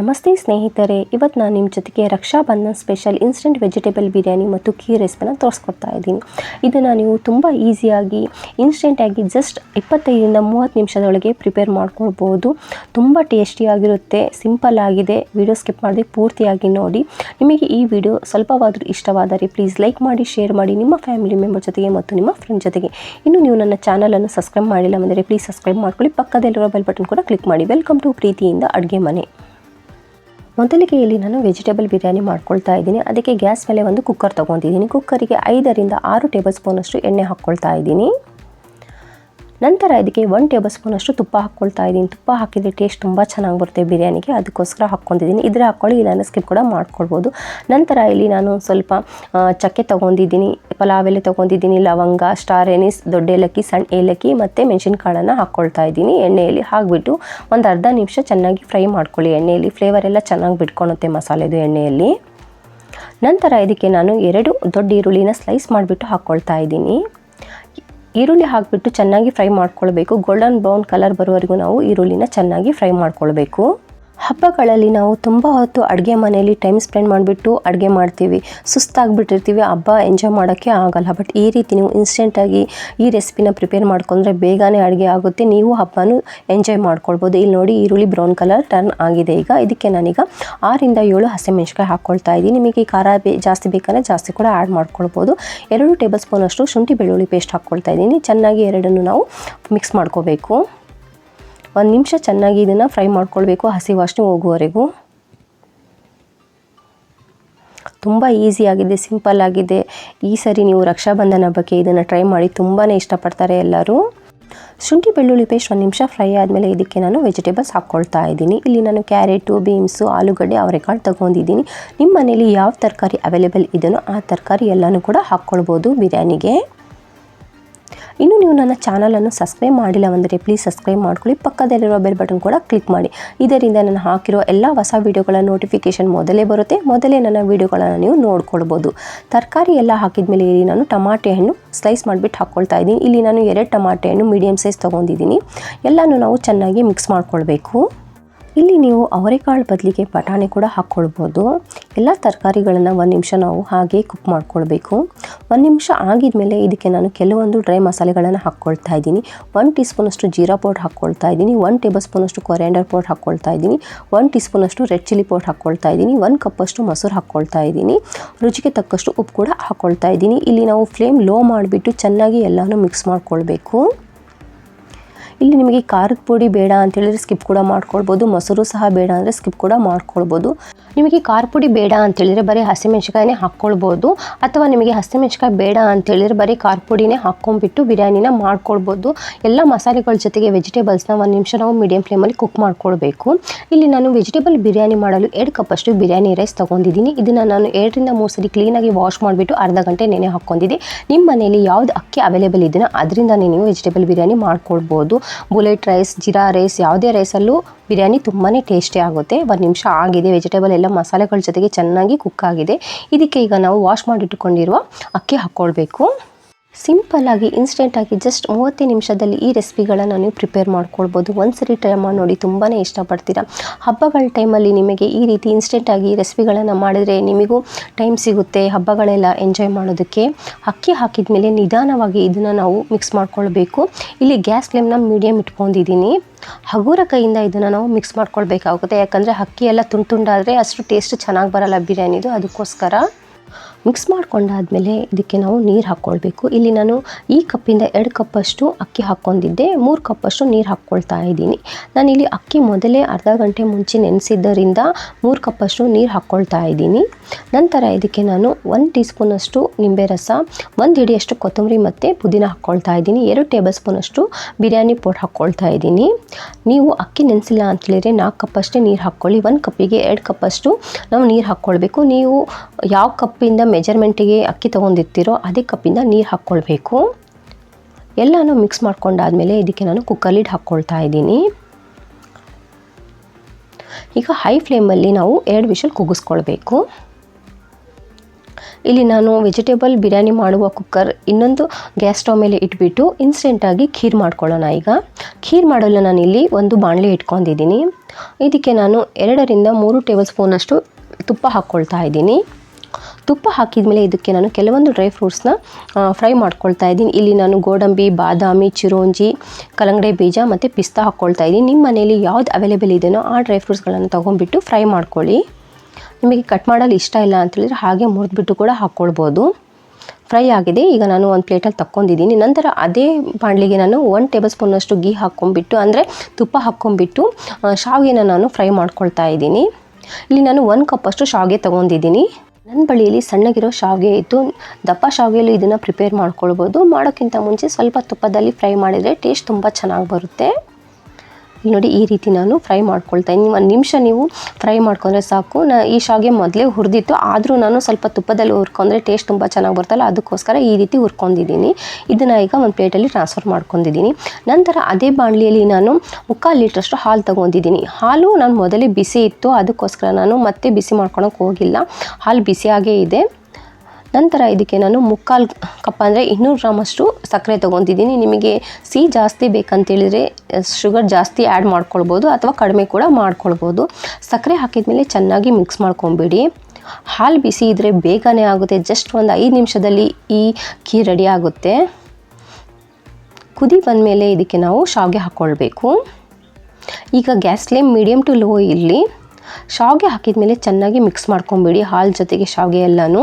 ನಮಸ್ತೆ ಸ್ನೇಹಿತರೆ ಇವತ್ತು ನಾನು ನಿಮ್ಮ ಜೊತೆಗೆ Raksha Bandhan special instant vegetable biryani ಮತ್ತು ಕೀ ರೆಸಿಪಿನ ತೋರಿಸ್ಕೊಡ್ತಾ ಇದ್ದೀನಿ. ಇದನ್ನು ನೀವು ತುಂಬ ಈಸಿಯಾಗಿ ಇನ್ಸ್ಟೆಂಟಾಗಿ ಜಸ್ಟ್ ಇಪ್ಪತ್ತೈದರಿಂದ ಮೂವತ್ತು ನಿಮಿಷದೊಳಗೆ ಪ್ರಿಪೇರ್ ಮಾಡ್ಕೊಳ್ಬೋದು. ತುಂಬ ಟೇಸ್ಟಿಯಾಗಿರುತ್ತೆ ಸಿಂಪಲ್ ಆಗಿದೆ. ವಿಡಿಯೋ ಸ್ಕಿಪ್ ಮಾಡದೆ ಪೂರ್ತಿಯಾಗಿ ನೋಡಿ. ನಿಮಗೆ ಈ ವಿಡಿಯೋ ಸ್ವಲ್ಪವಾದರೂ ಇಷ್ಟವಾದರೆ ಪ್ಲೀಸ್ ಲೈಕ್ ಮಾಡಿ, ಶೇರ್ ಮಾಡಿ ನಿಮ್ಮ ಫ್ಯಾಮಿಲಿ ಮೆಂಬರ್ ಜೊತೆಗೆ ಮತ್ತು ನಿಮ್ಮ ಫ್ರೆಂಡ್ ಜೊತೆಗೆ. ಇನ್ನು ನೀವು ನನ್ನ ಚಾನಲನ್ನು ಸಬ್ಸ್ಕ್ರೈಬ್ ಮಾಡಿಲ್ಲ ಅಂದರೆ ಪ್ಲೀಸ್ ಸಬ್ಸ್ಕ್ರೈಬ್ ಮಾಡ್ಕೊಳ್ಳಿ. ಪಕ್ಕದಲ್ಲಿರೋ ಬೆಲ್ ಬಟನ್ ಕೂಡ ಕ್ಲಿಕ್ ಮಾಡಿ. ವೆಲ್ಕಮ್ ಟು ಪ್ರೀತಿಯಿಂದ ಅಡುಗೆ ಮನೆ. ಮೊದಲಿಗೆ ಇಲ್ಲಿ ನಾನು ವೆಜಿಟೇಬಲ್ ಬಿರಿಯಾನಿ ಮಾಡ್ಕೊಳ್ತಾ ಇದ್ದೀನಿ. ಅದಕ್ಕೆ ಗ್ಯಾಸ್ ಮೇಲೆ ಒಂದು ಕುಕ್ಕರ್ ತೊಗೊಂಡಿದ್ದೀನಿ. ಕುಕ್ಕರಿಗೆ ಐದರಿಂದ ಆರು ಟೇಬಲ್ ಸ್ಪೂನಷ್ಟು ಎಣ್ಣೆ ಹಾಕ್ಕೊಳ್ತಾ ಇದ್ದೀನಿ. ನಂತರ ಇದಕ್ಕೆ ಒನ್ ಟೇಬಲ್ ಸ್ಪೂನಷ್ಟು ತುಪ್ಪ ಹಾಕ್ಕೊಳ್ತಾ ಇದ್ದೀನಿ. ತುಪ್ಪ ಹಾಕಿದರೆ ಟೇಸ್ಟ್ ತುಂಬ ಚೆನ್ನಾಗಿ ಬರುತ್ತೆ ಬಿರಿಯಾನಿಗೆ. ಅದಕ್ಕೋಸ್ಕರ ಹಾಕ್ಕೊಂಡಿದ್ದೀನಿ. ಇದರ ಹಾಕ್ಕೊಳ್ಳಿ ಇಲ್ಲ ಸ್ಕಿಪ್ ಕೂಡ ಮಾಡ್ಕೊಳ್ಬೋದು. ನಂತರ ಇಲ್ಲಿ ನಾನು ಸ್ವಲ್ಪ ಚಕ್ಕೆ ತೊಗೊಂಡಿದ್ದೀನಿ. ಪಲಾವ್ ಎಲೆ ತೊಗೊಂಡಿದ್ದೀನಿ, ಲವಂಗ, ಸ್ಟಾರ್ ಎನಿಸ್, ದೊಡ್ಡ ಏಲಕ್ಕಿ, ಸಣ್ಣ ಏಲಕ್ಕಿ ಮತ್ತು ಮೆಣಸಿನ್ಕಾಳನ್ನು ಹಾಕ್ಕೊಳ್ತಾ ಇದ್ದೀನಿ. ಎಣ್ಣೆಯಲ್ಲಿ ಹಾಕಿಬಿಟ್ಟು ಒಂದು ಅರ್ಧ ನಿಮಿಷ ಚೆನ್ನಾಗಿ ಫ್ರೈ ಮಾಡ್ಕೊಳ್ಳಿ. ಎಣ್ಣೆಯಲ್ಲಿ ಫ್ಲೇವರ್ ಎಲ್ಲ ಚೆನ್ನಾಗಿ ಬಿಟ್ಕೊಳುತ್ತೆ ಮಸಾಲೆದು ಎಣ್ಣೆಯಲ್ಲಿ. ನಂತರ ಇದಕ್ಕೆ ನಾನು ಎರಡು ದೊಡ್ಡ ಈರುಳ್ಳಿನ ಸ್ಲೈಸ್ ಮಾಡಿಬಿಟ್ಟು ಹಾಕ್ಕೊಳ್ತಾ ಇದ್ದೀನಿ. ಈರುಳ್ಳಿ ಹಾಕಿಬಿಟ್ಟು ಚೆನ್ನಾಗಿ ಫ್ರೈ ಮಾಡ್ಕೊಳ್ಬೇಕು. ಗೋಲ್ಡನ್ ಬ್ರೌನ್ ಕಲರ್ ಬರೋವರೆಗೂ ನಾವು ಈರುಳ್ಳಿನ ಚೆನ್ನಾಗಿ ಫ್ರೈ ಮಾಡ್ಕೊಳ್ಬೇಕು. ಹಬ್ಬಗಳಲ್ಲಿ ನಾವು ತುಂಬ ಹೊತ್ತು ಅಡುಗೆ ಮನೆಯಲ್ಲಿ ಟೈಮ್ ಸ್ಪೆಂಡ್ ಮಾಡಿಬಿಟ್ಟು ಅಡುಗೆ ಮಾಡ್ತೀವಿ. ಸುಸ್ತಾಗ್ಬಿಟ್ಟಿರ್ತೀವಿ ಹಬ್ಬ ಎಂಜಾಯ್ ಮಾಡೋಕ್ಕೆ ಆಗಲ್ಲ. ಬಟ್ ಈ ರೀತಿ ನೀವು ಇನ್ಸ್ಟೆಂಟಾಗಿ ಈ ರೆಸಿಪಿನ ಪ್ರಿಪೇರ್ ಮಾಡ್ಕೊಂಡ್ರೆ ಬೇಗನೆ ಅಡುಗೆ ಆಗುತ್ತೆ. ನೀವು ಹಬ್ಬನೂ ಎಂಜಾಯ್ ಮಾಡ್ಕೊಳ್ಬೋದು. ಇಲ್ಲಿ ನೋಡಿ ಈರುಳ್ಳಿ ಬ್ರೌನ್ ಕಲರ್ ಟರ್ನ್ ಆಗಿದೆ ಈಗ. ಇದಕ್ಕೆ ನಾನೀಗ ಆರಿಂದ ಏಳು ಹಸಿಮೆಣ್ಸಿಕಾಯಿ ಹಾಕ್ಕೊಳ್ತಾ ಇದ್ದೀನಿ. ನಿಮಗೆ ಈ ಖಾರ ಬೇ, ಜಾಸ್ತಿ ಬೇಕಂದರೆ ಜಾಸ್ತಿ ಕೂಡ ಆ್ಯಡ್ ಮಾಡ್ಕೊಳ್ಬೋದು. ಎರಡು ಟೇಬಲ್ ಸ್ಪೂನಷ್ಟು ಶುಂಠಿ ಬೆಳ್ಳುಳ್ಳಿ ಪೇಸ್ಟ್ ಹಾಕ್ಕೊಳ್ತಾ ಇದ್ದೀನಿ. ಚೆನ್ನಾಗಿ ಎರಡನ್ನು ನಾವು ಮಿಕ್ಸ್ ಮಾಡ್ಕೋಬೇಕು. ಒಂದು ನಿಮಿಷ ಚೆನ್ನಾಗಿ ಇದನ್ನು ಫ್ರೈ ಮಾಡ್ಕೊಳ್ಬೇಕು ಹಸಿ ವಾಸನೆ ಹೋಗುವವರೆಗೂ. ತುಂಬ ಈಸಿಯಾಗಿದೆ ಸಿಂಪಲ್ ಆಗಿದೆ. ಈ ಸರಿ ನೀವು ರಕ್ಷಾಬಂಧನ ಬಗ್ಗೆ ಇದನ್ನು ಟ್ರೈ ಮಾಡಿ ತುಂಬಾ ಇಷ್ಟಪಡ್ತಾರೆ ಎಲ್ಲರೂ. ಶುಂಠಿ ಬೆಳ್ಳುಳ್ಳಿ ಪೇಸ್ಟ್ ಒಂದು ನಿಮಿಷ ಫ್ರೈ ಆದಮೇಲೆ ಇದಕ್ಕೆ ನಾನು ವೆಜಿಟೇಬಲ್ಸ್ ಹಾಕ್ಕೊಳ್ತಾ ಇದ್ದೀನಿ. ಇಲ್ಲಿ ನಾನು ಕ್ಯಾರೆಟು, ಬೀನ್ಸು, ಆಲೂಗಡ್ಡೆ, ಅವರೆಕಾಳು ತೊಗೊಂಡಿದ್ದೀನಿ. ನಿಮ್ಮ ಮನೇಲಿ ಯಾವ ತರಕಾರಿ ಅವೈಲೇಬಲ್ ಇದೆಯೋ ಆ ತರಕಾರಿ ಎಲ್ಲನೂ ಕೂಡ ಹಾಕ್ಕೊಳ್ಬೋದು ಬಿರಿಯಾನಿಗೆ. ಇನ್ನು ನೀವು ನನ್ನ ಚಾನಲನ್ನು ಸಬ್ಸ್ಕ್ರೈಬ್ ಮಾಡಿಲ್ಲ ಅಂದರೆ ಪ್ಲೀಸ್ ಸಬ್ಸ್ಕ್ರೈಬ್ ಮಾಡ್ಕೊಳ್ಳಿ. ಪಕ್ಕದಲ್ಲಿರುವ ಬೆಲ್ ಬಟನ್ ಕೂಡ ಕ್ಲಿಕ್ ಮಾಡಿ. ಇದರಿಂದ ನಾನು ಹಾಕಿರೋ ಎಲ್ಲ ಹೊಸ ವೀಡಿಯೋಗಳ ನೋಟಿಫಿಕೇಷನ್ ಮೊದಲೇ ಬರುತ್ತೆ. ಮೊದಲೇ ನನ್ನ ವೀಡಿಯೋಗಳನ್ನು ನೀವು ನೋಡ್ಕೊಳ್ಬೋದು. ತರಕಾರಿ ಎಲ್ಲ ಹಾಕಿದ ಮೇಲೆ ಇಲ್ಲಿ ನಾನು ಟಮಾಟೆ ಹಣ್ಣು ಸ್ಲೈಸ್ ಮಾಡಿಬಿಟ್ಟು ಹಾಕ್ಕೊಳ್ತಾ ಇದ್ದೀನಿ. ಇಲ್ಲಿ ನಾನು ಎರಡು ಟಮಾಟೆ ಹಣ್ಣು ಮೀಡಿಯಮ್ ಸೈಜ್ ತೊಗೊಂಡಿದ್ದೀನಿ. ಎಲ್ಲನೂ ನಾವು ಚೆನ್ನಾಗಿ ಮಿಕ್ಸ್ ಮಾಡ್ಕೊಳ್ಬೇಕು. ಇಲ್ಲಿ ನೀವು ಅವರೆಕಾಳು ಬದಲಿಗೆ ಬಟಾಣಿ ಕೂಡ ಹಾಕ್ಕೊಳ್ಬೋದು. ಎಲ್ಲ ತರಕಾರಿಗಳನ್ನು ಒಂದು ನಿಮಿಷ ನಾವು ಹಾಗೆ ಕುಕ್ ಮಾಡ್ಕೊಳ್ಬೇಕು. ಒಂದು ನಿಮಿಷ ಆಗಿದ್ಮೇಲೆ ಇದಕ್ಕೆ ನಾನು ಕೆಲವೊಂದು ಡ್ರೈ ಮಸಾಲೆಗಳನ್ನು ಹಾಕ್ಕೊಳ್ತಾ ಇದ್ದೀನಿ. ಒನ್ ಟೀ ಸ್ಪೂನಷ್ಟು ಜೀರಾ ಪೌಡ್ರ್ ಹಾಕ್ಕೊಳ್ತಾ ಇದ್ದೀನಿ. ಒನ್ ಟೇಬಲ್ ಸ್ಪೂನಷ್ಟು ಕೊರಿಯಾಂಡರ್ ಪೌಡ್ರ್ ಹಾಕ್ಕೊಳ್ತಾ ಇದ್ದೀನಿ. ಒನ್ ಟೀ ಸ್ಪೂನಷ್ಟು ರೆಡ್ ಚಿಲ್ಲಿ ಪೌಡ್ರ್ ಹಾಕ್ಕೊಳ್ತಾ ಇದ್ದೀನಿ. ಒಂದು ಕಪ್ಪಷ್ಟು ಮೊಸರು ಹಾಕ್ಕೊಳ್ತಾ ಇದ್ದೀನಿ. ರುಚಿಗೆ ತಕ್ಕಷ್ಟು ಉಪ್ಪು ಕೂಡ ಹಾಕ್ಕೊಳ್ತಾ ಇದ್ದೀನಿ. ಇಲ್ಲಿ ನಾವು ಫ್ಲೇಮ್ ಲೋ ಮಾಡಿಬಿಟ್ಟು ಚೆನ್ನಾಗಿ ಎಲ್ಲನೂ ಮಿಕ್ಸ್ ಮಾಡ್ಕೊಳ್ಬೇಕು. ಇಲ್ಲಿ ನಿಮಗೆ ಖಾರದ ಪುಡಿ ಬೇಡ ಅಂತ ಹೇಳಿದ್ರೆ ಸ್ಕಿಪ್ ಕೂಡ ಮಾಡ್ಕೊಳ್ಬೋದು. ಮೊಸರು ಸಹ ಬೇಡ ಅಂದರೆ ಸ್ಕಿಪ್ ಕೂಡ ಮಾಡ್ಕೊಳ್ಬೋದು. ನಿಮಗೆ ಖಾರ ಪುಡಿ ಬೇಡ ಅಂತ ಹೇಳಿದ್ರೆ ಬರೀ ಹಸಿಮೆಣ್ಸಿಕಾಯಿನೇ ಹಾಕ್ಕೊಳ್ಬೋದು. ಅಥವಾ ನಿಮಗೆ ಹಸಿಮೆಣ್ಸಿಕಾಯಿ ಬೇಡ ಅಂತ ಹೇಳಿದ್ರೆ ಬರೀ ಖಾರ ಪುಡಿನೇ ಹಾಕ್ಕೊಂಡ್ಬಿಟ್ಟು ಬಿರಿಯಾನಿನ ಮಾಡ್ಕೊಳ್ಬೋದು. ಎಲ್ಲ ಮಸಾಲೆಗಳ ಜೊತೆಗೆ ವೆಜಿಟೇಬಲ್ಸ್ನ ಒಂದು ನಿಮಿಷ ನಾವು ಮೀಡಿಯಂ ಫ್ಲೇಮಲ್ಲಿ ಕುಕ್ ಮಾಡ್ಕೊಳ್ಬೇಕು. ಇಲ್ಲಿ ನಾನು ವೆಜಿಟೇಬಲ್ ಬಿರಿಯಾನಿ ಮಾಡಲು ಎರಡು ಕಪ್ಪಷ್ಟು ಬಿರಿಯಾನಿ ರೈಸ್ ತೊಗೊಂಡಿದ್ದೀನಿ. ಇದನ್ನು ನಾನು ಎರಡರಿಂದ ಮೂರು ಸರಿ ಕ್ಲೀನಾಗಿ ವಾಶ್ ಮಾಡಿಬಿಟ್ಟು ಅರ್ಧ ಗಂಟೆ ನೆನೆ ಹಾಕ್ಕೊಂಡಿದ್ದೆ. ನಿಮ್ಮ ಮನೆಯಲ್ಲಿ ಯಾವುದು ಅಕ್ಕಿ ಅವೈಲೇಬಲ್ ಇದೆಯೋ ಅದರಿಂದ ನೀವು ವೆಜಿಟೇಬಲ್ ಬಿರಿಯಾನಿ ಮಾಡ್ಕೊಳ್ಬೋದು. ಬುಲೆಟ್ ರೈಸ್, ಜೀರಾ ರೈಸ್ ಯಾವುದೇ ರೈಸಲ್ಲೂ ಬಿರಿಯಾನಿ ತುಂಬಾ ಟೇಸ್ಟಿ ಆಗುತ್ತೆ. ಒಂದು ನಿಮಿಷ ಆಗಿದೆ ವೆಜಿಟೇಬಲ್ ಎಲ್ಲ ಮಸಾಲೆಗಳ ಜೊತೆಗೆ ಚೆನ್ನಾಗಿ ಕುಕ್ ಆಗಿದೆ. ಇದಕ್ಕೆ ಈಗ ನಾವು ವಾಶ್ ಮಾಡಿಟ್ಟುಕೊಂಡಿರುವ ಅಕ್ಕಿ ಹಾಕ್ಕೊಳ್ಬೇಕು. ಸಿಂಪಲ್ಲಾಗಿ ಇನ್ಸ್ಟೆಂಟಾಗಿ ಜಸ್ಟ್ ಮೂವತ್ತೇ ನಿಮಿಷದಲ್ಲಿ ಈ ರೆಸಿಪಿಗಳನ್ನು ನೀವು ಪ್ರಿಪೇರ್ ಮಾಡ್ಕೊಳ್ಬೋದು. ಒಂದ್ಸರಿ ಟ್ರೈ ಮಾಡಿ ನೋಡಿ ತುಂಬಾ ಇಷ್ಟಪಡ್ತೀರಾ. ಹಬ್ಬಗಳ ಟೈಮಲ್ಲಿ ನಿಮಗೆ ಈ ರೀತಿ ಇನ್ಸ್ಟೆಂಟಾಗಿ ರೆಸಿಪಿಗಳನ್ನು ಮಾಡಿದರೆ ನಿಮಗೂ ಟೈಮ್ ಸಿಗುತ್ತೆ, ಹಬ್ಬಗಳೆಲ್ಲ ಎಂಜಾಯ್ ಮಾಡೋದಕ್ಕೆ. ಅಕ್ಕಿ ಹಾಕಿದ ಮೇಲೆ ನಿಧಾನವಾಗಿ ಇದನ್ನು ನಾವು ಮಿಕ್ಸ್ ಮಾಡ್ಕೊಳ್ಬೇಕು. ಇಲ್ಲಿ ಗ್ಯಾಸ್ ಫ್ಲೇಮ್ನ ಮೀಡಿಯಮ್ ಇಟ್ಕೊಂಡಿದ್ದೀನಿ. ಹಗುರ ಕೈಯಿಂದ ಇದನ್ನು ನಾವು ಮಿಕ್ಸ್ ಮಾಡ್ಕೊಳ್ಬೇಕಾಗುತ್ತೆ. ಯಾಕಂದರೆ ಅಕ್ಕಿ ಎಲ್ಲ ತುಂಡು ತುಂಡಾದರೆ ಅಷ್ಟು ಟೇಸ್ಟ್ ಚೆನ್ನಾಗಿ ಬರಲ್ಲ ಬಿರಿಯಾನಿದು. ಅದಕ್ಕೋಸ್ಕರ ಮಿಕ್ಸ್ ಮಾಡ್ಕೊಂಡಾದ್ಮೇಲೆ ಇದಕ್ಕೆ ನಾವು ನೀರು ಹಾಕ್ಕೊಳ್ಬೇಕು. ಇಲ್ಲಿ ನಾನು ಈ ಕಪ್ಪಿಂದ ಎರಡು ಕಪ್ಪಷ್ಟು ಅಕ್ಕಿ ಹಾಕ್ಕೊಂಡಿದ್ದೆ. ಮೂರು ಕಪ್ಪಷ್ಟು ನೀರು ಹಾಕ್ಕೊಳ್ತಾ ಇದ್ದೀನಿ. ಇಲ್ಲಿ ಅಕ್ಕಿ ಮೊದಲೇ ಅರ್ಧ ಗಂಟೆ ಮುಂಚೆ ನೆನೆಸಿದ್ದರಿಂದ ಮೂರು ಕಪ್ಪಷ್ಟು ನೀರು ಹಾಕ್ಕೊಳ್ತಾ ಇದ್ದೀನಿ. ನಂತರ ಇದಕ್ಕೆ ನಾನು ಒಂದು ಟೀ ಸ್ಪೂನಷ್ಟು ನಿಂಬೆ ರಸ, ಒಂದು ಹಿಡಿಯಷ್ಟು ಕೊತ್ತಂಬರಿ ಮತ್ತು ಪುದೀನ ಹಾಕ್ಕೊಳ್ತಾ ಇದ್ದೀನಿ. ಎರಡು ಟೇಬಲ್ ಸ್ಪೂನಷ್ಟು ಬಿರಿಯಾನಿ ಪೌಡ್ ಹಾಕ್ಕೊಳ್ತಾ ಇದ್ದೀನಿ. ನೀವು ಅಕ್ಕಿ ನೆನೆಸಿಲ್ಲ ಅಂತ ಹೇಳಿದರೆ ನಾಲ್ಕು ಕಪ್ಪಷ್ಟೇ ನೀರು ಹಾಕ್ಕೊಳ್ಳಿ. ಒಂದು ಕಪ್ಪಿಗೆ ಎರಡು ಕಪ್ಪಷ್ಟು ನಾವು ನೀರು ಹಾಕ್ಕೊಳ್ಬೇಕು. ನೀವು ಯಾವ ಕಪ್ಪಿಂದ ಮೆಜರ್ಮೆಂಟಿಗೆ ಅಕ್ಕಿ ತೊಗೊಂಡಿರ್ತೀರೋ ಅದೇ ಕಪ್ಪಿಂದ ನೀರು ಹಾಕ್ಕೊಳ್ಬೇಕು. ಎಲ್ಲನೂ ಮಿಕ್ಸ್ ಮಾಡ್ಕೊಂಡಾದ್ಮೇಲೆ ಇದಕ್ಕೆ ನಾನು ಕುಕ್ಕರ್ ಲಿಡ್ ಹಾಕ್ಕೊಳ್ತಾ ಇದ್ದೀನಿ. ಈಗ ಹೈ ಫ್ಲೇಮಲ್ಲಿ ನಾವು ಎರಡು ವಿಷಲ್ ಕೂಗಿಸ್ಕೊಳ್ಬೇಕು ಇಲ್ಲಿ ನಾನು ವೆಜಿಟೇಬಲ್ ಬಿರಿಯಾನಿ ಮಾಡುವ ಕುಕ್ಕರ್ ಇನ್ನೊಂದು ಗ್ಯಾಸ್ ಸ್ಟವ್ ಮೇಲೆ ಇಟ್ಬಿಟ್ಟು ಇನ್ಸ್ಟೆಂಟಾಗಿ ಖೀರ್ ಮಾಡ್ಕೊಳ್ಳೋಣ ಈಗ. ಖೀರ್ ಮಾಡಲು ನಾನು ಇಲ್ಲಿ ಒಂದು ಬಾಣಲೆ ಇಟ್ಕೊಂಡಿದ್ದೀನಿ. ಇದಕ್ಕೆ ನಾನು ಎರಡರಿಂದ ಮೂರು ಟೇಬಲ್ ಸ್ಪೂನಷ್ಟು ತುಪ್ಪ ಹಾಕ್ಕೊಳ್ತಾ ಇದ್ದೀನಿ. ತುಪ್ಪ ಹಾಕಿದ ಮೇಲೆ ಇದಕ್ಕೆ ನಾನು ಕೆಲವೊಂದು ಡ್ರೈ ಫ್ರೂಟ್ಸ್ನ ಫ್ರೈ ಮಾಡ್ಕೊಳ್ತಾ ಇದ್ದೀನಿ. ಇಲ್ಲಿ ನಾನು ಗೋಡಂಬಿ, ಬಾದಾಮಿ, ಚಿರೋಂಜಿ ಕಲಂಗಡಿ ಬೀಜ ಮತ್ತು ಪಿಸ್ತಾ ಹಾಕ್ಕೊಳ್ತಾ ಇದ್ದೀನಿ. ನಿಮ್ಮ ಮನೇಲಿ ಯಾವ್ದು ಅವೈಲೇಬಲ್ ಇದೆಯೋ ಆ ಡ್ರೈ ಫ್ರೂಟ್ಸ್ಗಳನ್ನು ತೊಗೊಂಡ್ಬಿಟ್ಟು ಫ್ರೈ ಮಾಡ್ಕೊಳ್ಳಿ. ನಿಮಗೆ ಕಟ್ ಮಾಡಲು ಇಷ್ಟ ಇಲ್ಲ ಅಂತೇಳಿದ್ರೆ ಹಾಗೆ ಮುರಿದ್ಬಿಟ್ಟು ಕೂಡ ಹಾಕ್ಕೊಳ್ಬೋದು ಫ್ರೈ ಆಗಿದೆ. ಈಗ ನಾನು ಒಂದು ಪ್ಲೇಟಲ್ಲಿ ತಕ್ಕೊಂಡಿದ್ದೀನಿ. ನಂತರ ಅದೇ ಬಾಣಲಿಗೆ ನಾನು ಒನ್ ಟೇಬಲ್ ಸ್ಪೂನಷ್ಟು ಗೀ ಹಾಕ್ಕೊಂಬಿಟ್ಟು ಅಂದರೆ ತುಪ್ಪ ಹಾಕ್ಕೊಂಬಿಟ್ಟು ಶಾವಿಗೆನ ನಾನು ಫ್ರೈ ಮಾಡ್ಕೊಳ್ತಾ ಇದ್ದೀನಿ. ಇಲ್ಲಿ ನಾನು ಒಂದು ಕಪ್ಪಷ್ಟು ಶಾವಿಗೆ ತೊಗೊಂಡಿದ್ದೀನಿ. ನನ್ನ ಬಳಿಯಲ್ಲಿ ಸಣ್ಣಗಿರೋ ಶಾವಿಗೆ ಇತ್ತು ದಪ್ಪ ಶಾವಿಗೆಯಲ್ಲಿ ಇದನ್ನು ಪ್ರಿಪೇರ್ ಮಾಡ್ಕೊಳ್ಬೋದು. ಮಾಡೋಕ್ಕಿಂತ ಮುಂಚೆ ಸ್ವಲ್ಪ ತುಪ್ಪದಲ್ಲಿ ಫ್ರೈ ಮಾಡಿದರೆ ಟೇಸ್ಟ್ ತುಂಬ ಚೆನ್ನಾಗಿ ಬರುತ್ತೆ. ನೋಡಿ ಈ ರೀತಿ ನಾನು ಫ್ರೈ ಮಾಡ್ಕೊಳ್ತಾ ಇದ್ದೀನಿ ಒಂದು ನಿಮಿಷ ನೀವು ಫ್ರೈ ಮಾಡ್ಕೊಂಡ್ರೆ ಸಾಕು. ನಾ ಈ ಶಾವಿಗೆ ಮೊದಲೇ ಹುರಿದಿತ್ತು. ಆದರೂ ನಾನು ಸ್ವಲ್ಪ ತುಪ್ಪದಲ್ಲಿ ಹುರ್ಕೊಂಡ್ರೆ ಟೇಸ್ಟ್ ತುಂಬ ಚೆನ್ನಾಗಿ ಬರ್ತಲ್ಲ ಅದಕ್ಕೋಸ್ಕರ ಈ ರೀತಿ ಹುರ್ಕೊಂಡಿದ್ದೀನಿ. ಇದನ್ನು ಈಗ ಒಂದು ಪ್ಲೇಟಲ್ಲಿ ಟ್ರಾನ್ಸ್ಫರ್ ಮಾಡ್ಕೊಂಡಿದ್ದೀನಿ. ನಂತರ ಅದೇ ಬಾಣಲಿಯಲ್ಲಿ ನಾನು ಮುಕ್ಕಾಲು ಲೀಟ್ರಷ್ಟು ಹಾಲು ತೊಗೊಂಡಿದ್ದೀನಿ. ಹಾಲು ನಾನು ಮೊದಲೇ ಬಿಸಿ ಇತ್ತು, ಅದಕ್ಕೋಸ್ಕರ ನಾನು ಮತ್ತೆ ಬಿಸಿ ಮಾಡ್ಕೊಳಕ್ಕೆ ಹೋಗಿಲ್ಲ. ಹಾಲು ಬಿಸಿಯಾಗೇ ಇದೆ. ನಂತರ ಇದಕ್ಕೆ ನಾನು ಮುಕ್ಕಾಲು ಕಪ್ ಅಂದರೆ ಇನ್ನೂರು ಗ್ರಾಮಷ್ಟು ಸಕ್ಕರೆ ತೊಗೊತಿದ್ದೀನಿ ನಿಮಗೆ ಸಿಹಿ ಜಾಸ್ತಿ ಬೇಕಂತೇಳಿದರೆ ಶುಗರ್ ಜಾಸ್ತಿ ಆ್ಯಡ್ ಮಾಡ್ಕೊಳ್ಬೋದು ಅಥವಾ ಕಡಿಮೆ ಕೂಡ ಮಾಡ್ಕೊಳ್ಬೋದು. ಸಕ್ಕರೆ ಹಾಕಿದ ಮೇಲೆ ಚೆನ್ನಾಗಿ ಮಿಕ್ಸ್ ಮಾಡ್ಕೊಂಬಿಡಿ. ಹಾಲು ಬಿಸಿ ಇದ್ದರೆ ಬೇಗನೆ ಆಗುತ್ತೆ. ಜಸ್ಟ್ ಒಂದು ಐದು ನಿಮಿಷದಲ್ಲಿ ಈ ಕೀ ರೆಡಿ ಆಗುತ್ತೆ. ಕುದಿ ಬಂದ ಮೇಲೆ ಇದಕ್ಕೆ ನಾವು ಶಾವಿಗೆ ಹಾಕ್ಕೊಳ್ಬೇಕು ಈಗ gas flame medium to low ಇರಲಿ. ಶಾವಿಗೆ ಹಾಕಿದ ಮೇಲೆ ಚೆನ್ನಾಗಿ ಮಿಕ್ಸ್ ಮಾಡ್ಕೊಂಬಿಡಿ ಹಾಲು ಜೊತೆಗೆ ಶಾವಿಗೆ ಎಲ್ಲನೂ.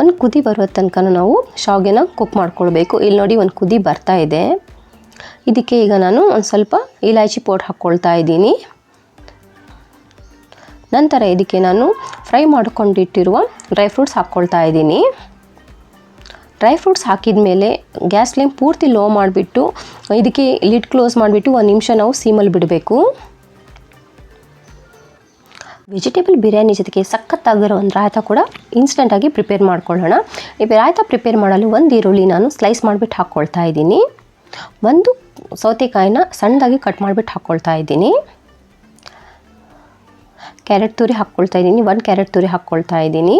ಒಂದು ಕುದಿ ಬರೋ ತನಕ ನಾವು ಶಾವಿಗೆನ ಕುಕ್ ಮಾಡ್ಕೊಳ್ಬೇಕು. ಇಲ್ಲಿ ನೋಡಿ ಒಂದು ಕುದಿ ಬರ್ತಾ ಇದೆ. ಇದಕ್ಕೆ ಈಗ ನಾನು ಒಂದು ಸ್ವಲ್ಪ ಇಲಾಚಿ ಪೌಡ್ರ್ ಹಾಕ್ಕೊಳ್ತಾ ಇದ್ದೀನಿ. ನಂತರ ಇದಕ್ಕೆ ನಾನು ಫ್ರೈ ಮಾಡ್ಕೊಂಡಿಟ್ಟಿರುವ ಡ್ರೈ ಫ್ರೂಟ್ಸ್ ಹಾಕ್ಕೊಳ್ತಾ ಇದ್ದೀನಿ. ಡ್ರೈ ಫ್ರೂಟ್ಸ್ ಹಾಕಿದ ಮೇಲೆ ಗ್ಯಾಸ್ ಫ್ಲೇಮ್ ಪೂರ್ತಿ ಲೋ ಮಾಡಿಬಿಟ್ಟು, ಇದಕ್ಕೆ ಲಿಡ್ ಕ್ಲೋಸ್ ಮಾಡಿಬಿಟ್ಟು ಒಂದು ನಿಮಿಷ ನಾವು ಸೀಮಲ್ಲಿ ಬಿಡಬೇಕು. ವೆಜಿಟೇಬಲ್ ಬಿರಿಯಾನಿ ಜೊತೆಗೆ ಸಖತ್ತಾಗಿರೋ ಒಂದು ರಾಯ್ತ ಕೂಡ ಇನ್ಸ್ಟೆಂಟಾಗಿ ಪ್ರಿಪೇರ್ ಮಾಡ್ಕೊಳ್ಳೋಣ. ಈ ರಾಯ್ತ ಪ್ರಿಪೇರ್ ಮಾಡಲು ಒಂದು ಈರುಳ್ಳಿ ನಾನು ಸ್ಲೈಸ್ ಮಾಡಿಬಿಟ್ಟು ಹಾಕ್ಕೊಳ್ತಾ ಇದ್ದೀನಿ. ಒಂದು ಸೌತೆಕಾಯಿನ ಸಣ್ಣದಾಗಿ ಕಟ್ ಮಾಡಿಬಿಟ್ಟು ಹಾಕ್ಕೊಳ್ತಾ ಇದ್ದೀನಿ. ಕ್ಯಾರೆಟ್ ತುರಿ ಹಾಕ್ಕೊಳ್ತಾ ಇದ್ದೀನಿ. ಒಂದು ಕ್ಯಾರೆಟ್ ತುರಿ ಹಾಕ್ಕೊಳ್ತಾ ಇದ್ದೀನಿ.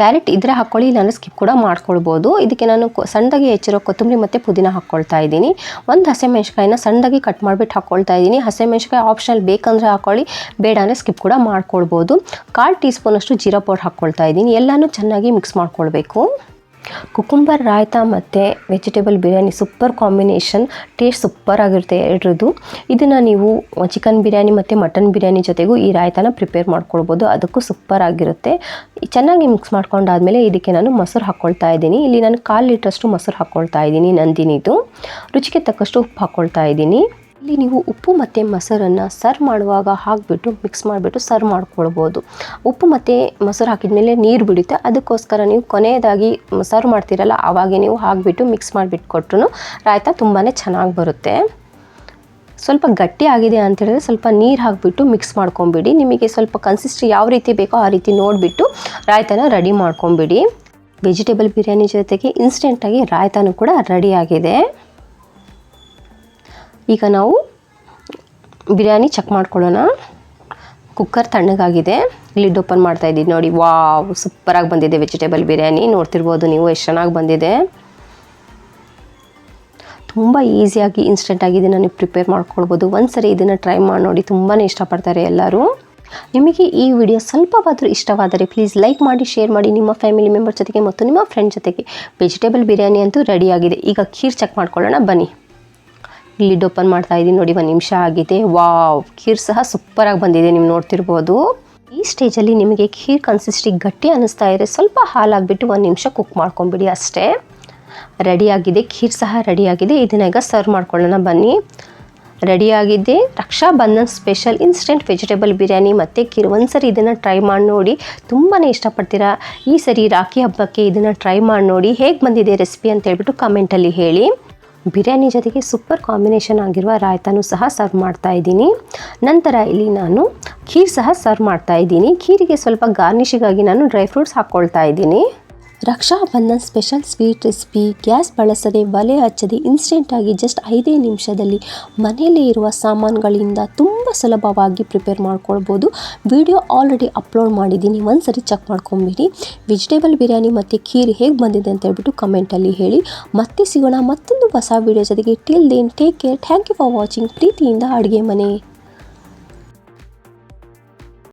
ಕ್ಯಾರೆಟ್ ಇದ್ರೆ ಹಾಕ್ಕೊಳ್ಳಿ ನಾನು ಸ್ಕಿಪ್ ಕೂಡ ಮಾಡ್ಕೊಳ್ಬೋದು. ಇದಕ್ಕೆ ನಾನು ಸಣ್ಣದಾಗಿ ಹೆಚ್ಚಿರೋ ಕೊತ್ತಂಬರಿ ಮತ್ತು ಪುದೀನ ಹಾಕ್ಕೊಳ್ತಾ ಇದ್ದೀನಿ. ಒಂದು ಹಸಿಮೆಣ್ಸಿಕಾಯಿನ ಸಣ್ಣದಾಗಿ ಕಟ್ ಮಾಡಿಬಿಟ್ಟು ಹಾಕ್ಕೊಳ್ತಾ ಇದ್ದೀನಿ. ಹಸಿಮೆಣ್ಸಿಕಾಯಿ ಆಪ್ಷನಲ್ ಬೇಕಂದರೆ ಹಾಕ್ಕೊಳ್ಳಿ ಬೇಡ ಅಂದರೆ ಸ್ಕಿಪ್ ಕೂಡ ಮಾಡ್ಕೊಳ್ಬೋದು. ಕಾಲು ಟೀ ಸ್ಪೂನಷ್ಟು ಜೀರಾ ಪೌಡರ್ ಹಾಕ್ಕೊಳ್ತಾ ಇದ್ದೀನಿ. ಎಲ್ಲನೂ ಚೆನ್ನಾಗಿ ಮಿಕ್ಸ್ ಮಾಡ್ಕೊಳ್ಬೇಕು. ಕುಕುಂಬರ್ ರಾಯ್ತ ಮತ್ತು vegetable biryani super combination taste super ಆಗಿರುತ್ತೆ ಎರಡರದ್ದು ಇದನ್ನು ನೀವು ಚಿಕನ್ ಬಿರಿಯಾನಿ ಮತ್ತು ಮಟನ್ ಬಿರಿಯಾನಿ ಜೊತೆಗೂ ಈ ರಾಯ್ತಾನ ಪ್ರಿಪೇರ್ ಮಾಡ್ಕೊಳ್ಬೋದು. ಅದಕ್ಕೂ ಸೂಪರ್ ಆಗಿರುತ್ತೆ. ಚೆನ್ನಾಗಿ ಮಿಕ್ಸ್ ಮಾಡ್ಕೊಂಡಾದಮೇಲೆ ಇದಕ್ಕೆ ನಾನು ಮೊಸರು ಹಾಕ್ಕೊಳ್ತಾ ಇದ್ದೀನಿ. ಇಲ್ಲಿ ನಾನು ಕಾಲು ಲೀಟ್ರಷ್ಟು ಮೊಸರು ಹಾಕ್ಕೊಳ್ತಾ ಇದ್ದೀನಿ ನಂದಿನಿದು. ರುಚಿಗೆ ತಕ್ಕಷ್ಟು ಉಪ್ಪು ಹಾಕ್ಕೊಳ್ತಾ ಇದ್ದೀನಿ. ಇಲ್ಲಿ ನೀವು ಉಪ್ಪು ಮತ್ತು ಮೊಸರನ್ನು ಸರ್ವ್ ಮಾಡುವಾಗ ಹಾಕಿಬಿಟ್ಟು ಮಿಕ್ಸ್ ಮಾಡಿಬಿಟ್ಟು ಸರ್ವ್ ಮಾಡ್ಕೊಳ್ಬೋದು. ಉಪ್ಪು ಮತ್ತು ಮೊಸರು ಹಾಕಿದ ಮೇಲೆ ನೀರು ಬಿಡುತ್ತೆ. ಅದಕ್ಕೋಸ್ಕರ ನೀವು ಕೊನೆಯದಾಗಿ ಸರ್ವ್ ಮಾಡ್ತೀರಲ್ಲ, ಆವಾಗೆ ನೀವು ಹಾಕಿಬಿಟ್ಟು ಮಿಕ್ಸ್ ಮಾಡಿಬಿಟ್ಟು ಕೊಟ್ಟರು ರಾಯ್ತ ತುಂಬಾ ಚೆನ್ನಾಗಿ ಬರುತ್ತೆ. ಸ್ವಲ್ಪ ಗಟ್ಟಿ ಆಗಿದೆ ಅಂತ ಹೇಳಿದ್ರೆ ಸ್ವಲ್ಪ ನೀರು ಹಾಕಿಬಿಟ್ಟು ಮಿಕ್ಸ್ ಮಾಡ್ಕೊಂಬಿಡಿ. ನಿಮಗೆ ಸ್ವಲ್ಪ ಕನ್ಸಿಸ್ಟಿ ಯಾವ ರೀತಿ ಬೇಕೋ ಆ ರೀತಿ ನೋಡಿಬಿಟ್ಟು ರಾಯ್ತನ ರೆಡಿ ಮಾಡ್ಕೊಂಬಿಡಿ. ವೆಜಿಟೇಬಲ್ ಬಿರಿಯಾನಿ ಜೊತೆಗೆ ಇನ್ಸ್ಟೆಂಟಾಗಿ ರಾಯ್ತನೂ ಕೂಡ ರೆಡಿಯಾಗಿದೆ ಈಗ ನಾವು ಬಿರಿಯಾನಿ ಚೆಕ್ ಮಾಡ್ಕೊಳ್ಳೋಣ. ಕುಕ್ಕರ್ ತಣ್ಣಗಾಗಿದೆ. ಲಿಡ್ ಓಪನ್ ಮಾಡ್ತಾ ಇದ್ದೀನಿ ನೋಡಿ. ವಾವ್ ಸೂಪರಾಗಿ ಬಂದಿದೆ ವೆಜಿಟೇಬಲ್ ಬಿರಿಯಾನಿ. ನೋಡ್ತಿರ್ಬೋದು ನೀವು ಎಷ್ಟು ಚೆನ್ನಾಗಿ ಬಂದಿದೆ. ತುಂಬ ಈಸಿಯಾಗಿ ಇನ್ಸ್ಟೆಂಟಾಗಿ ಇದನ್ನು ನೀವು ಪ್ರಿಪೇರ್ ಮಾಡ್ಕೊಳ್ಬೋದು. ಒಂದ್ಸರಿ ಇದನ್ನು ಟ್ರೈ ಮಾಡಿ ನೋಡಿ. ತುಂಬಾ ಇಷ್ಟಪಡ್ತಾರೆ ಎಲ್ಲರೂ. ನಿಮಗೆ ಈ ವಿಡಿಯೋ ಸ್ವಲ್ಪವಾದರೂ ಇಷ್ಟವಾದರೆ ಪ್ಲೀಸ್ ಲೈಕ್ ಮಾಡಿ ಶೇರ್ ಮಾಡಿ. ನಿಮ್ಮ ಫ್ಯಾಮಿಲಿ ಮೆಂಬರ್ ಜೊತೆಗೆ ಮತ್ತು ನಿಮ್ಮ ಫ್ರೆಂಡ್ ಜೊತೆಗೆ ವೆಜಿಟೇಬಲ್ ಬಿರಿಯಾನಿ ಅಂತೂ ರೆಡಿಯಾಗಿದೆ ಈಗ ಖೀರ್ ಚೆಕ್ ಮಾಡ್ಕೊಳ್ಳೋಣ. ಬನ್ನಿ. ಲಿಡ್ ಓಪನ್ ಮಾಡ್ತಾ ಇದ್ದೀನಿ ನೋಡಿ, ಒಂದು ನಿಮಿಷ ಆಗಿದೆ. ವಾವ್, ಖೀರ್ ಸಹ ಸೂಪರಾಗಿ ಬಂದಿದೆ, ನೀವು ನೋಡ್ತಿರ್ಬೋದು. ಈ ಸ್ಟೇಜಲ್ಲಿ ನಿಮಗೆ ಖೀರ್ ಕನ್ಸಿಸ್ಟಿ ಗಟ್ಟಿ ಅನ್ನಿಸ್ತಾ ಇದೆ. ಸ್ವಲ್ಪ ಹಾಲಾಗ್ಬಿಟ್ಟು ಒಂದು ನಿಮಿಷ ಕುಕ್ ಮಾಡ್ಕೊಂಬಿಡಿ ಅಷ್ಟೇ. ರೆಡಿಯಾಗಿದೆ ಖೀರ್ ಸಹ ರೆಡಿಯಾಗಿದೆ ಇದನ್ನ ಈಗ ಸರ್ವ್ ಮಾಡ್ಕೊಳ್ಳೋಣ, ಬನ್ನಿ. ರೆಡಿಯಾಗಿದೆ Raksha Bandhan special instant vegetable biryani ಮತ್ತು ಖೀರ್. ಒಂದ್ಸರಿ ಇದನ್ನು ಟ್ರೈ ಮಾಡಿ ನೋಡಿ ತುಂಬಾ ಇಷ್ಟಪಡ್ತೀರಾ? ಈ ಸರಿ ರಾಖಿ ಹಬ್ಬಕ್ಕೆ ಇದನ್ನು ಟ್ರೈ ಮಾಡಿ ನೋಡಿ, ಹೇಗೆ ಬಂದಿದೆ ರೆಸಿಪಿ ಅಂತ ಹೇಳ್ಬಿಟ್ಟು ಕಮೆಂಟಲ್ಲಿ ಹೇಳಿ. ಬಿರಿಯಾನಿ ಜೊತೆಗೆ ಸೂಪರ್ ಕಾಂಬಿನೇಷನ್ ಆಗಿರುವ ರಾಯ್ತಾನು ಸಹ ಸರ್ವ್ ಮಾಡ್ತಾ ಇದ್ದೀನಿ. ನಂತರ ಇಲ್ಲಿ ನಾನು ಖೀರ್ ಸಹ ಸರ್ವ್ ಮಾಡ್ತಾ ಇದ್ದೀನಿ. ಖೀರಿಗೆ ಸ್ವಲ್ಪ ಗಾರ್ನಿಶಿಗಾಗಿ ನಾನು ಡ್ರೈ ಫ್ರೂಟ್ಸ್ ಹಾಕ್ಕೊಳ್ತಾ ಇದ್ದೀನಿ. Rakshabandhan special sweet recipe, gas ಬಳಸದೆ ಒಲೆ ಹಚ್ಚದೆ ಇನ್ಸ್ಟೆಂಟಾಗಿ ಜಸ್ಟ್ ಐದೇ ನಿಮಿಷದಲ್ಲಿ ಮನೆಯಲ್ಲೇ ಇರುವ ಸಾಮಾನುಗಳಿಂದ ತುಂಬ ಸುಲಭವಾಗಿ ಪ್ರಿಪೇರ್ ಮಾಡ್ಕೊಳ್ಬೋದು. ವಿಡಿಯೋ ಆಲ್ರೆಡಿ ಅಪ್ಲೋಡ್ ಮಾಡಿದ್ದೀನಿ, ಒಂದ್ಸರಿ ಚೆಕ್ ಮಾಡ್ಕೊಂಬಿಡಿ. ವೆಜಿಟೇಬಲ್ ಬಿರಿಯಾನಿ ಮತ್ತು ಖೀರ್ ಹೇಗೆ ಬಂದಿದೆ ಅಂತ ಹೇಳ್ಬಿಟ್ಟು ಕಮೆಂಟಲ್ಲಿ ಹೇಳಿ. ಮತ್ತೆ ಸಿಗೋಣ ಮತ್ತೊಂದು ಹೊಸ ವಿಡಿಯೋ ಜೊತೆಗೆ. Till then take care thank you for watching ಪ್ರೀತಿಯಿಂದ ಅಡುಗೆ ಮನೆ.